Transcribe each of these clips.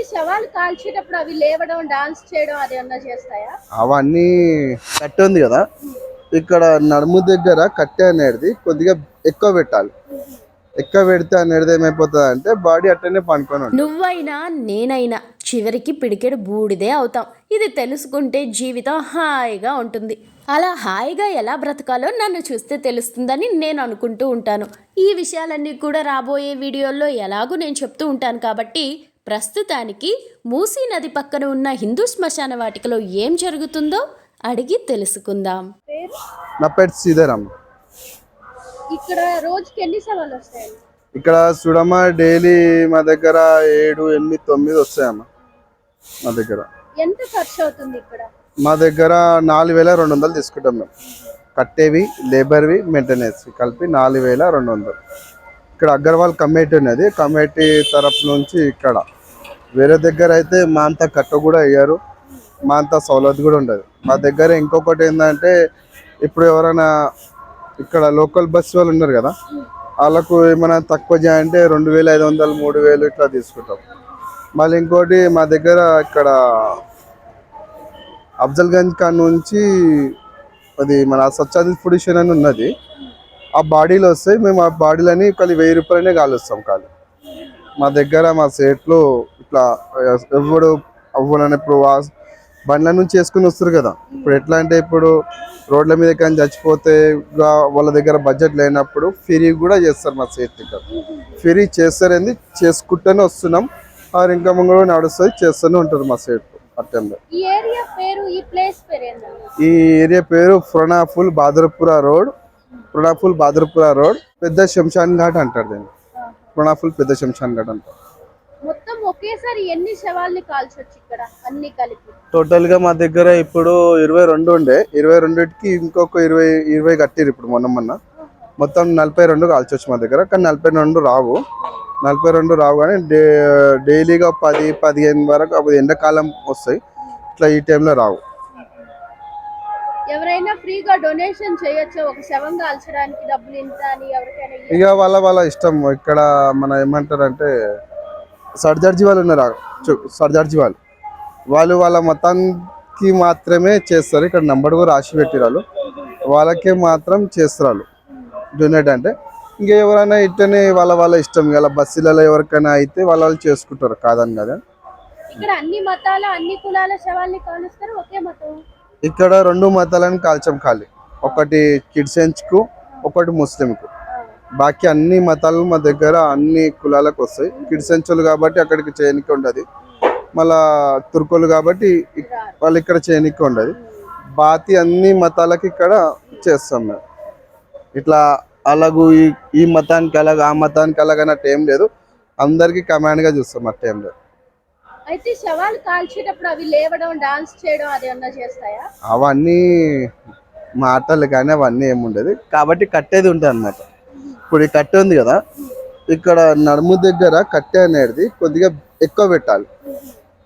అయితే శవాలు కాల్చేటప్పుడు అవి లేవడం డాన్స్ చేయడం అది ఏమన్నా చేస్తాయా? అవన్నీ కట్టె ఉంది కదా. ఇక్కడ నడుము దగ్గర కట్టె అనేది కొద్దిగా ఎక్కువ పెట్టాలి. ఎక్కువ పెడితే అనేది ఏమైపోతుంది అంటే బాడీ అట్టనే పండుకొని నువ్వైనా నేనైనా చివరికి పిడికెడు బూడిదే అవుతాం. ఇది తెలుసుకుంటే జీవితం హాయిగా ఉంటుంది. అలా హాయిగా ఎలా బ్రతకాలో నన్ను చూస్తే తెలుస్తుందని నేను అనుకుంటూ ఉంటాను. ఈ విషయాలన్నీ కూడా రాబోయే వీడియోల్లో ఎలాగూ నేను చెప్తూ ఉంటాను కాబట్టి ప్రస్తుతానికి మూసీ నది పక్కన ఉన్న హిందూ శ్మశాన వాటికలో ఏం జరుగుతుందో అడిగి తెలుసుకుందాం. పేరు? నా పెట్ సీతారాం. ఇక్కడ రోజుకి ఎన్ని శవాలు వస్తాయండి? ఇక్కడ చూడమ్మా డైలీ మా దగ్గర ఏడు ఎనిమిది తొమ్మిది వస్తాయమ్మా మా దగ్గర. ఎంత ఖర్చు అవుతుంది ఇక్కడ? మా దగ్గర నాలుగు వేల రెండు వందలు తీసుకుంటాం మేము. కట్టేవి లేబర్వి మెయింటెనెన్స్ కలిపి నాలుగు వేల రెండు వందలు. ఇక్కడ అగర్వాల్ కమిటీ ఉన్నది. కమిటీ తరపు నుంచి ఇక్కడ. వేరే దగ్గర అయితే మా అంత కట్ట కూడా అయ్యారు మా అంత సౌలత్ కూడా ఉండదు. మా దగ్గర ఇంకొకటి ఏంటంటే ఇప్పుడు ఎవరైనా ఇక్కడ లోకల్ బస్ వాళ్ళు ఉన్నారు కదా వాళ్ళకు ఏమైనా తక్కువ చేయాలంటే రెండు వేల ఐదు వందలు మూడు వేలు ఇట్లా తీసుకుంటాం. మళ్ళీ ఇంకోటి మా దగ్గర ఇక్కడ అఫ్జల్గంజ్ కాడ నుంచి అది మన స్వచ్ఛాంధ్ర పొడిషన్ అని ఉన్నది. ఆ బాడీలో వస్తాయి. మేము ఆ బాడీలని కలిసి వెయ్యి రూపాయలనే కాలుస్తాం కాలు మా దగ్గర మా సేట్లో ఇట్లా ఎవడు అవ్వనని ఇప్పుడు బండ్ల నుంచి వేసుకుని వస్తారు కదా. ఇప్పుడు ఎట్లా అంటే ఇప్పుడు రోడ్ల మీద కానీ చచ్చిపోతే వాళ్ళ దగ్గర బడ్జెట్ లేనప్పుడు ఫ్రీ కూడా చేస్తారు మా సేట్ ఇక్కడ ఫ్రీ చేస్తారేంది చేసుకుంటూనే వస్తున్నాం. ఆ ఇంకా కూడా నడుస్తుంది చేస్తూనే ఉంటారు మా సేట్ అట్టంలో ఈ ఏరియా పేరు ఫ్రొనాఫుల్ బాదర్పుర రోడ్. ఫ్రొనాఫుల్ బాదర్పుర రోడ్. పెద్ద శంషాన్ ఘాట్ అంటారు దీన్ని. ఫ్రొనాఫుల్ పెద్ద శంషాన్ ఘాట్ అంటారు. ఒకేసారి ఎన్ని శవాల్ని కాల్చొచ్చు ఇక్కడ? అన్ని కలిపి. టోటల్గా మా దగ్గర ఇప్పుడు ఇరవై రెండు ఉండే. ఇరవై రెండుకి ఇంకొక ఇరవై ఇరవై కట్టిరు ఇప్పుడు మొన్న మొన్న. మొత్తం నలభై రెండు కాల్చొచ్చు మా దగ్గర కానీ నలభై రెండు రావు. నలభై రెండు రావు కానీ డే డైలీగా పది పదిహేను వరకు అప్పుడు ఎండాకాలం వస్తాయి. ఇట్లా ఈ టైంలో రావు. ఎవరైనా ఫ్రీగా డొనేషన్ చేయొచ్చు? ఒక శవం కాల్చడానికి డబ్బులు ఇంత అని ఎవరికైనా ఇక వాళ్ళ వాళ్ళ ఇష్టం. ఇక్కడ మన ఏమంటారు అంటే సర్జర్జీ వాళ్ళు ఉన్నారు. సర్జర్జీ వాళ్ళు వాళ్ళు వాళ్ళ మతానికి మాత్రమే చేస్తారు. ఇక్కడ నంబర్ కూడా రాసి పెట్టిరాలు వాళ్ళకే మాత్రం చేస్తారు వాళ్ళు. డొనేట్ అంటే. ఇంకా ఎవరైనా ఇట్టనే వాళ్ళ వాళ్ళ ఇష్టం ఇలా బస్సులలో ఎవరికైనా అయితే వాళ్ళ వాళ్ళు చేసుకుంటారు. కాదని కదా. ఇక్కడ అన్ని మతాల అన్ని కులాల శవాల్ని కాలుస్తారు ఒకే మతం. ఇక్కడ రెండు మతాలను కాల్చం ఖాళీ ఒకటి కిడ్సెన్స్కు ఒకటి ముస్లింకు. బాకీ అన్ని మతాలు మా దగ్గర అన్ని కులాలకు వస్తాయి. కిడ్సెంచులు కాబట్టి అక్కడికి చేయనికి ఉండదు. మళ్ళా తుర్కోలు కాబట్టి వాళ్ళు ఇక్కడ చేయనికి ఉండదు. బాతి అన్ని మతాలకి ఇక్కడ చేస్తాం మేము. ఇట్లా అలాగూ ఈ ఈ మతానికి అలాగ ఆ మతానికి అలాగ అన్నట్టు ఏం లేదు. అందరికీ కమాండ్గా చూస్తాం ఏం లేదు. అయితే శవాలు కాల్చేటప్పుడు అవి లేవడం డాన్స్ చేయడం చేస్తాయా? అవన్నీ మాటలు కానీ అవన్నీ ఏముండదు కాబట్టి కట్టేది ఉంటుంది అన్నమాట. ఇప్పుడు ఈ కట్టె ఉంది కదా ఇక్కడ నడుము దగ్గర కట్టె అనేది కొద్దిగా ఎక్కువ పెట్టాలి.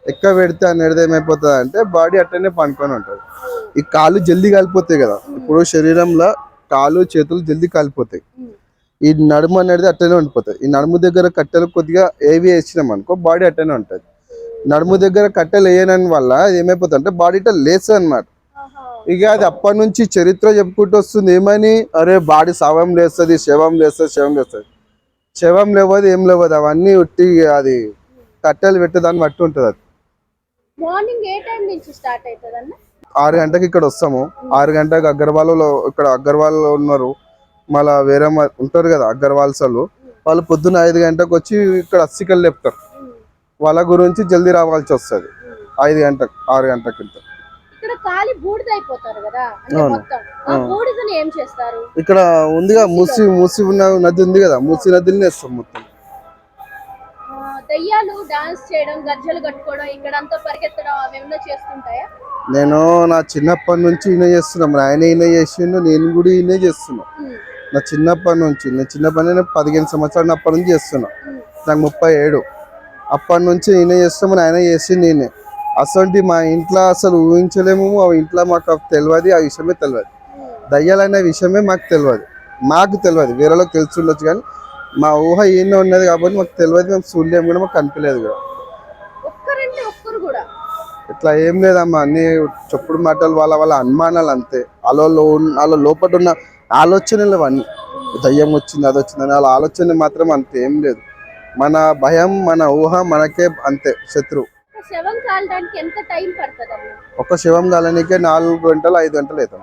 ఎక్కువ పెడితే అనేది ఏమైపోతుంది అంటే బాడీ అట్టనే పండుకొని ఉంటుంది. ఈ కాళ్ళు జల్దీ కాలిపోతాయి కదా ఇప్పుడు శరీరంలో కాళ్ళు చేతులు జల్దీ కాలిపోతాయి. ఈ నడుము అనేది అట్టనే ఉండిపోతుంది ఈ నడుము దగ్గర కట్టెలు కొద్దిగా ఏవి వేసినాం అనుకో బాడీ అట్టనే ఉంటుంది. నడుము దగ్గర కట్టెలు వేయనని వల్ల ఏమైపోతుంది అంటే బాడీ ఇట్లా లేస్తుంది అనమాట ఇక అది అప్పటి నుంచి చరిత్ర చెప్పుకుంటూ వస్తుంది. ఏమని? అరే బాడీ శవం లేస్తుంది శవం లేస్తుంది శవం లేస్తుంది. శవం లేవదు ఏం లేవదు అవన్నీ ఉట్టి అది కట్టెలు పెట్టే దాన్ని బట్టి ఉంటుంది అది. మార్నింగ్ ఏ టైం నుంచి స్టార్ట్ అవుతుంది ఆరు గంటకి ఇక్కడ వస్తాము. ఆరు గంటకి అగర్వాల్లో ఇక్కడ అగర్వాల్ ఉన్నారు. మళ్ళా వేరే ఉంటారు కదా అగర్వాల్స్ వాళ్ళు. వాళ్ళు పొద్దున్న ఐదు గంటకు వచ్చి ఇక్కడ అస్సికలు లేపుతారు. వాళ్ళ గురించి జల్దీ రావాల్సి వస్తుంది. ఐదు గంటకు ఆరు గంటకి వెళ్తారు ఇక్కడ కాలి బూడిద అయిపోతారు కదా అంటే అవును. మొత్తం. ఆ బూడిదని ఏం చేస్తారు? ఇక్కడ ఉందిగా మూసి మూసి ఉన్న నది ఉంది కదా మూసి నదిని వేస్తాం మొత్తం. ఆ, దయ్యాలు డాన్స్ చేయడం గజ్జలు కట్టుకోవడం ఇక్కడంతా పరిగెత్తడం అవి ఏమన్నా చేస్తుంటాయా? నేను నా చిన్నప్పటి నుంచి ఈయన చేస్తున్నా. మరి ఆయన ఈయన చేసిండు నేను కూడా ఈయన చేస్తున్నా. ఉమ్, నా చిన్నప్పటి నుంచి నేను చిన్నప్పటి నుంచి పదిహేను సంవత్సరాలు అప్పటి నుంచి చేస్తున్నా. ఉమ్. నాకు ముప్పై ఏడు. అప్పటి నుంచి ఈయన చేస్తామని ఆయన చేసి నేనే అసలు మా ఇంట్లో అసలు ఊహించలేము ఆ ఇంట్లో మాకు తెలియదు ఆ విషయమే తెలియదు దయ్యాలనే విషయమే మాకు తెలియదు మాకు తెలియదు వేరేలో తెలిసి ఉండొచ్చు కానీ మా ఊహ ఈయన ఉన్నది కాబట్టి మాకు తెలియదు మేము చూడలేము కూడా మాకు కనిపించలేదు కూడా. ఇట్లా ఏం లేదమ్మా అన్ని చెప్పుడు మాటలు వాళ్ళ వాళ్ళ అనుమానాలు అంతే. వాళ్ళ వాళ్ళ లోపల ఉన్న ఆలోచనలు అవన్నీ. దయ్యం వచ్చింది అది వచ్చింది వాళ్ళ ఆలోచన మాత్రం అంతే ఏం లేదు. మన భయం మన ఊహ మనకే అంతే శత్రువు. శవం కాలడానికి ఎంత టైం పడుతుంది ఒక్క శివం కాలనికే నాలుగు గంటలు ఐదు గంటలు అవుతాం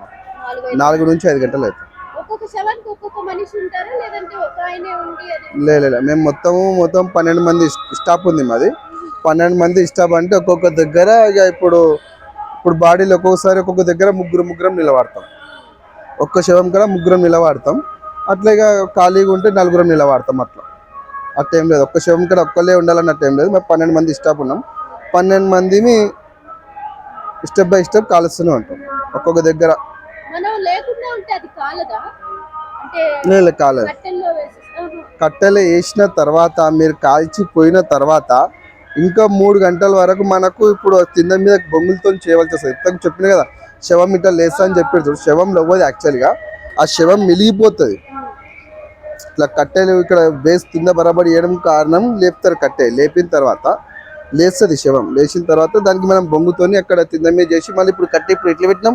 నాలుగు నుంచి ఐదు గంటలు అవుతాం ఒక్కొక్క శవానికి ఒక్కొక్క మనిషి ఉంటారా? లేదంటే ఒక ఆయనే ఉండి అది లే లే, లే. మేము మొత్తము మొత్తం పన్నెండు మంది స్టాప్ ఉంది మాది. పన్నెండు మంది స్టాప్ అంటే ఒక్కొక్క దగ్గర ఇక ఇప్పుడు ఇప్పుడు బాడీలో ఒక్కొక్కసారి ఒక్కొక్క దగ్గర ముగ్గురు ముగ్గురం నిలబడతాం. ఒక్క శవం కూడా ముగ్గురం నిలబడతాం. అట్లా ఇక ఖాళీగా ఉంటే నలుగురం నిలబడతాం అట్లా. ఏం లేదు. ఒక్క శవం కూడా ఒక్కలే ఉండాలన్నట్టు ఏం లేదు. మేము పన్నెండు మంది స్టాప్ ఉన్నాం. పన్నెండు మందిని స్టెప్ బై స్టెప్ కాలుస్తూనే ఉంటాం. ఒక్కొక్క దగ్గర. లేదు కాలేదు? కట్టెలు వేసిన తర్వాత మీరు కాల్చి పోయిన తర్వాత ఇంకా మూడు గంటల వరకు మనకు ఇప్పుడు తిన్న మీద బొంగులతో చేయవలసి వస్తుంది ఇంతకు చెప్పిన కదా శవం ఇట్లా లేస్తా అని చెప్పారు చూడు శవం లేవదు యాక్చువల్గా ఆ శవం మిలిగిపోతుంది. ఇట్లా కట్టెలు ఇక్కడ బేస్ కింద బరబడి వేయడం కారణం లేపుతారు కట్టె లేపిన తర్వాత లేస్తుంది శవం. లేచిన తర్వాత దానికి మనం బొంగుతోని అక్కడ మీద చేసి మళ్ళీ ఇప్పుడు కట్టె ఇప్పుడు ఎట్లా పెట్టినాం?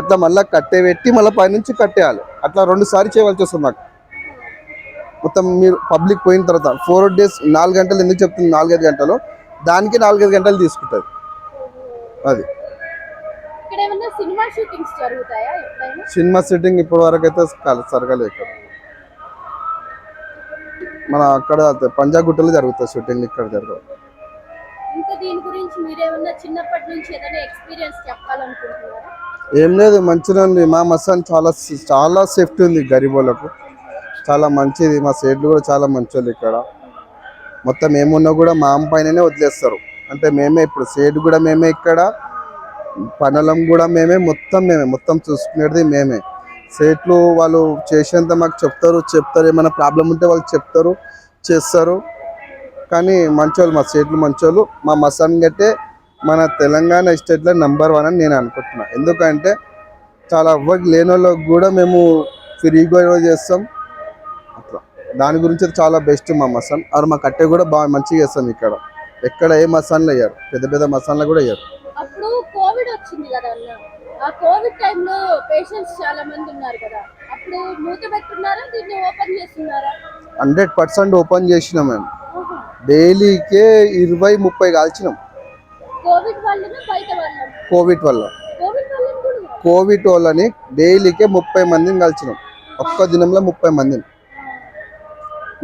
అట్లా మళ్ళీ కట్టె పెట్టి మళ్ళీ పైనుంచి కట్టేయాలి. అట్లా రెండు సార్లు చేయవలసి వస్తుంది మాకు. మొత్తం మీరు పబ్లిక్ పోయిన తర్వాత ఫోర్ డేస్ నాలుగు గంటలు ఎందుకు చెప్తుంది నాలుగైదు గంటలు? దానికి నాలుగైదు గంటలు తీసుకుంటుంది. అది. సినిమా సెట్టింగ్ ఇప్పటి వరకు అయితే సరగలేదు ఇక్కడ మన అక్కడ పంజాగుట్టలో జరుగుతుంది షూటింగ్ ఇక్కడ జరగదు ఇంకా దీని గురించి మీరేమన్నా చిన్నప్పటి నుంచి ఏదైనా ఎక్స్పీరియన్స్ చెప్పాలనుకుంటున్నారా? ఏం లేదు మంచిదండి. ఉంది మా మసాన్ చాలా చాలా సేఫ్టీ ఉంది గరీబోళ్ళకు. చాలా మంచిది. మా సేట్లు కూడా చాలా మంచోళ్ళు ఇక్కడ. మొత్తం ఏమున్నా కూడా మా అమ్మ పైననే వదిలేస్తారు. అంటే మేమే ఇప్పుడు సేడ్ కూడా మేమే ఇక్కడ. పనలం కూడా మేమే మొత్తం మేమే. మొత్తం చూసుకునేది మేమే. సేట్లు వాళ్ళు చేసేంత మాకు చెప్తారు. చెప్తారు ఏమైనా ప్రాబ్లం ఉంటే వాళ్ళు చెప్తారు చేస్తారు. కానీ మంచోళ్ళు మా సేట్లు మంచోళ్ళు మా మసాన్ గట్టే మన తెలంగాణ స్టేట్లో నెంబర్ వన్ అని నేను అనుకుంటున్నా. ఎందుకంటే చాలా ఎవ్వరికి లేని వాళ్ళకి కూడా మేము ఫ్రీగా చేస్తాం. అట్లా. దాని గురించి చాలా బెస్ట్ మా మసాన్. అది మా కట్టె కూడా బాగా మంచిగా చేస్తాం ఇక్కడ. ఎక్కడ ఏ మసాన్లు అయ్యారు పెద్ద పెద్ద మసాన్లు కూడా అయ్యారు అప్పుడు కోవిడ్ వచ్చింది కదా అన్న. ఆ కోవిడ్ టైంలో పేషెంట్స్ చాలా మంది ఉన్నారు కదా. అప్పుడు మూత పెట్టున్నారా? దీన్ని ఓపెన్ చేస్తున్నారా? హండ్రెడ్ పర్సెంట్ ఓపెన్ చేసినాం మేము. డైలీకే ఇరవై ముప్పై కాల్చినాం. కోవిడ్ వల్ల. కోవిడ్ వాళ్ళని డైలీకే ముప్పై మందిని కలిసినాం ఒక్క దినంలో ముప్పై మందిని.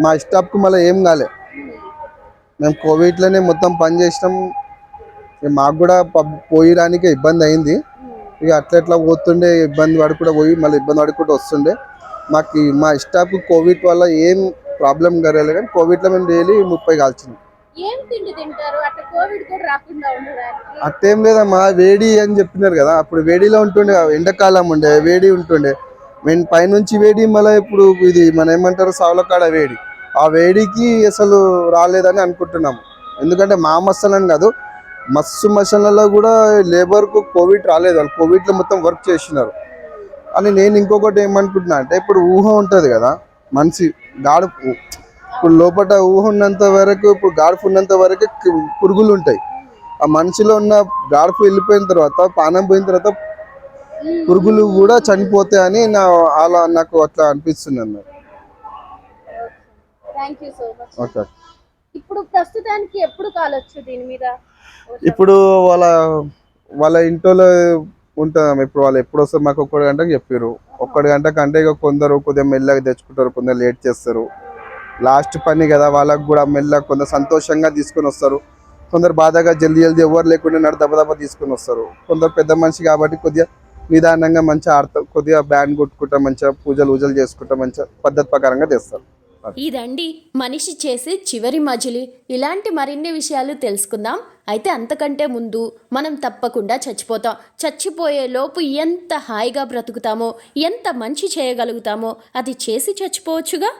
మా స్టాఫ్కి మళ్ళీ ఏం కాలే. మేము కోవిడ్లోనే మొత్తం పని చేసినాం. మాకు కూడా పబ్ పోయడానికి ఇబ్బంది అయింది. ఇక అట్లా ఎట్లా పోతుండే ఇబ్బంది పడుకుంటూ పోయి మళ్ళీ ఇబ్బంది పడుకుంటూ వస్తుండే. మాకు మా స్టాఫ్ కోవిడ్ వల్ల ఏం ప్రాబ్లం కలగలేదు కానీ కోవిడ్లో మేము డైలీ ముప్పై కాల్చినాం. ఉండడానికి అట్టేం లేదమ్మా వేడి అని చెప్పినారు కదా అప్పుడు వేడిలో ఉంటుండే ఎండాకాలం ఉండే వేడి ఉంటుండే. మేము పైనుంచి వేడి మళ్ళీ ఇప్పుడు ఇది మన ఏమంటారు సావులకాడ వేడి. ఆ వేడికి అసలు రాలేదని అనుకుంటున్నాము. ఎందుకంటే మా మసాలని కాదు మస్తు మసాలలో కూడా లేబర్కు కోవిడ్ రాలేదు వాళ్ళు కోవిడ్లో మొత్తం వర్క్ చేసినారు. అని నేను ఇంకొకటి ఏమనుకుంటున్నా అంటే ఇప్పుడు ఊహ ఉంటుంది కదా మనిషి గాడు ఇప్పుడు లోపల ఊహ ఉన్నంత వరకు ఇప్పుడు గాడుపు ఉన్నంత వరకు పురుగులు ఉంటాయి. ఆ మనిషిలో ఉన్న గాడుపు వెళ్ళిపోయిన తర్వాత పానం పోయిన తర్వాత పురుగులు కూడా చనిపోతాయని నా అలా నాకు అట్లా అనిపిస్తుంది అన్నమాట thank you so much okay. ఇప్పుడు ప్రస్తుతానికి ఎప్పుడు కాలొచ్చు దీని మీద? ఇప్పుడు వాళ్ళ వాళ్ళ ఇంట్లో ఉంటాం. ఇప్పుడు వాళ్ళు ఎప్పుడు వస్తారు మాకు ఒక్కడి గంటకు చెప్పారు ఒక్కడి గంట కంటే ఇక కొందరు కొద్దిగా మెల్లగా తెచ్చుకుంటారు కొందరు లేట్ చేస్తారు. లాస్ట్ పని కదా వాళ్ళకు కూడా మెల్లగా కొందరు సంతోషంగా తీసుకొని వస్తారు. కొందరు బాధగా జల్దీ జల్దీ ఎవరు లేకుండా నడు దెబ్బ దెబ్బ తీసుకొని వస్తారు. కొందరు పెద్ద మనిషి కాబట్టి కొద్దిగా నిదానంగా మంచిగా ఆడతారు కొద్దిగా బ్యాండ్ కొట్టుకుంటా మంచిగా పూజలు పూజలు చేసుకుంటా మంచిగా పద్ధతి ప్రకారంగా తెస్తారు ఇదండి మనిషి చేసే చివరి మజిలి. ఇలాంటి మరిన్ని విషయాలు తెలుసుకుందాం. అయితే అంతకంటే ముందు మనం తప్పకుండా చచ్చిపోతాం. చచ్చిపోయే లోపు ఎంత హాయిగా బ్రతుకుతామో ఎంత మంచి చేయగలుగుతామో అది చేసి చచ్చిపోవచ్చుగా?